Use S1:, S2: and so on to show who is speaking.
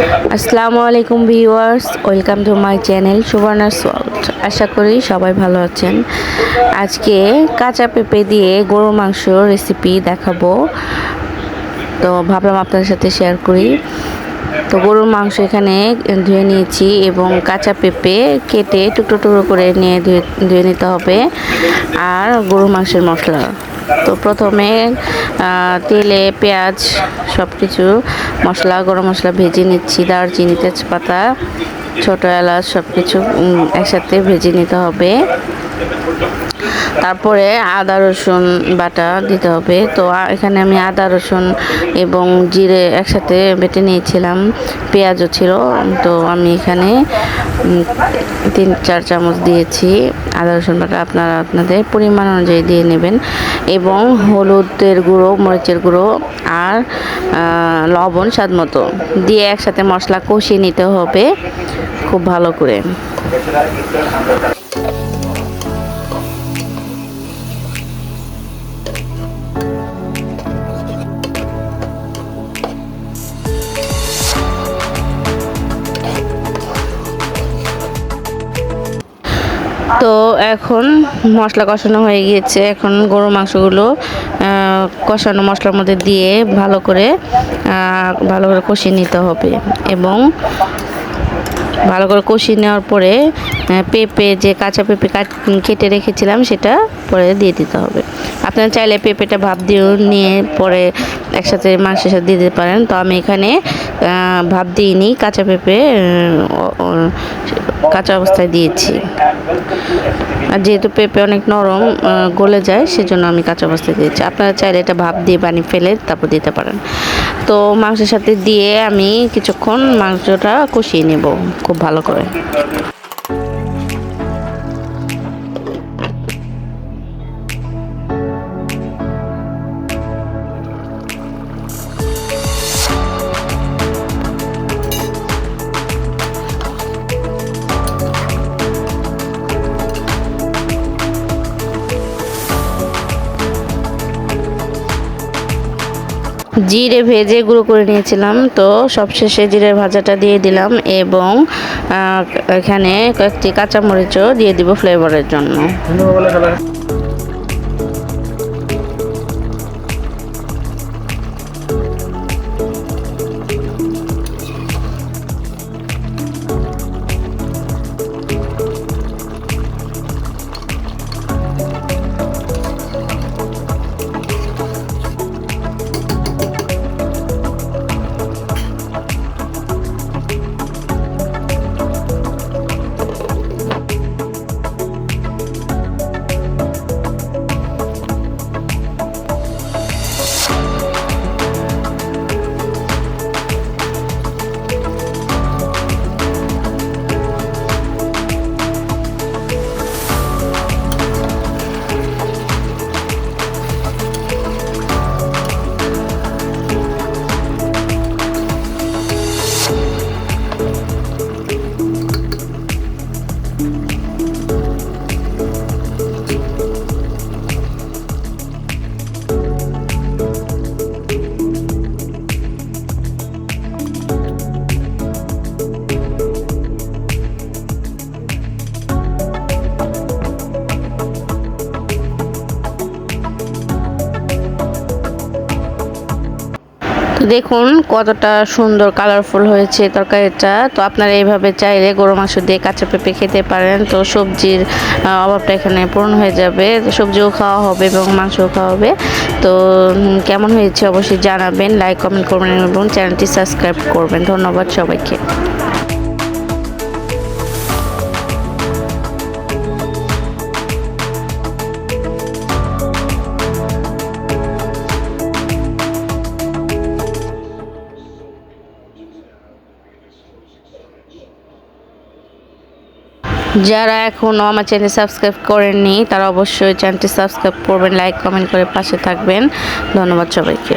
S1: আসসালামু আলাইকুম viewers, welcome to my channel Suborna salt আশা করি সবাই ভালো আছেন। আজকে কাঁচা পেঁপে দিয়ে গরু মাংস রেসিপি দেখাবো। তো ভাবলাম আপনাদের সাথে শেয়ার করি। তো গরুর মাংস এখানে ধুয়ে নিয়েছি এবং কাঁচা পেঁপে কেটে টুকরো টুকরো করে নিয়ে ধুয়ে ধুয়ে নিতে হবে। আর গরুর মাংসের মশলা। তো প্রথমে তেলে পেঁয়াজ সব কিছু মশলা, গরম মশলা ভেজে নিচ্ছি, দারচিনি, তেজপাতা, ছোটো এলাচ সব কিছু একসাথে ভেজে নিতে হবে। তারপরে আদা, রসুন, বাটা দিতে হবে। তো এখানে আমি আদা, রসুন এবং জিরে একসাথে বেটে নিয়েছিলাম, পেঁয়াজও ছিল। তো, আমি এখানে তিন, চার চামচ দিয়েছি। আদা রসুন বাটা আপনারা আপনাদের পরিমাণ অনুযায়ী দিয়ে নেবেন। এবং হলুদের গুঁড়ো, মরিচের গুঁড়ো আর লবণ স্বাদ মতো দিয়ে একসাথে মশলা কষিয়ে নিতে হবে খুব ভালো করে। তো এখন মশলা কষানো হয়ে গিয়েছে। এখন গরু মাংসগুলো কষানো মশলার মধ্যে দিয়ে ভালো করে ভালো করে কষিয়ে নিতে হবে এবং ভালো করে কষিয়ে নেওয়ার পরে পেঁপে যে কাঁচা পেঁপে কাট- রেখেছিলাম সেটা পরে দিয়ে দিতে হবে। আপনারা চাইলে পেঁপেটা ভাব দিয়েও নিয়ে পরে একসাথে মাংসের সাথে দিতে পারেন। তো আমি এখানে ভাব দিইনি, কাঁচা পেঁপে কাঁচা অবস্থায় দিয়েছি। আর যেহেতু পেঁপে অনেক নরম গলে যায়, সেজন্য আমি কাঁচা অবস্থায় দিয়েছি। আপনারা চাইলে এটা ভাপ দিয়ে পানি ফেলে, তারপর দিতে পারেন। তো মাংসের সাথে দিয়ে আমি কিছুক্ষণ মাংসটা কষিয়ে নেব, খুব ভালো করে। জিরে ভেজে গুঁড়ো করে নিয়েছিলাম। তো সবশেষে জিরে ভাজাটা দিয়ে দিলাম এবং এখানে কয়েকটি কাঁচামরিচও দিয়ে দিব ফ্লেভারের জন্য। দেখুন কতটা সুন্দর কালারফুল হয়েছে তরকারিটা। তো আপনারা এইভাবে চাইলে গরু মাংস দিয়ে কাঁচা পেঁপে খেতে পারেন। তো সবজির অভাবটা এখানে পূরণ হয়ে যাবে। সবজিও খাওয়া হবে এবং মাংসও খাওয়া হবে। তো কেমন হয়েছে অবশ্যই জানাবেন। লাইক কমেন্ট করবেন এবং চ্যানেলটি সাবস্ক্রাইব করবেন। ধন্যবাদ সবাইকে। যারা এখনও আমার চ্যানেল সাবস্ক্রাইব করেননি, তারা অবশ্যই চ্যানেলটি সাবস্ক্রাইব করবেন লাইক কমেন্ট করে পাশে থাকবেন। ধন্যবাদ সবাইকে।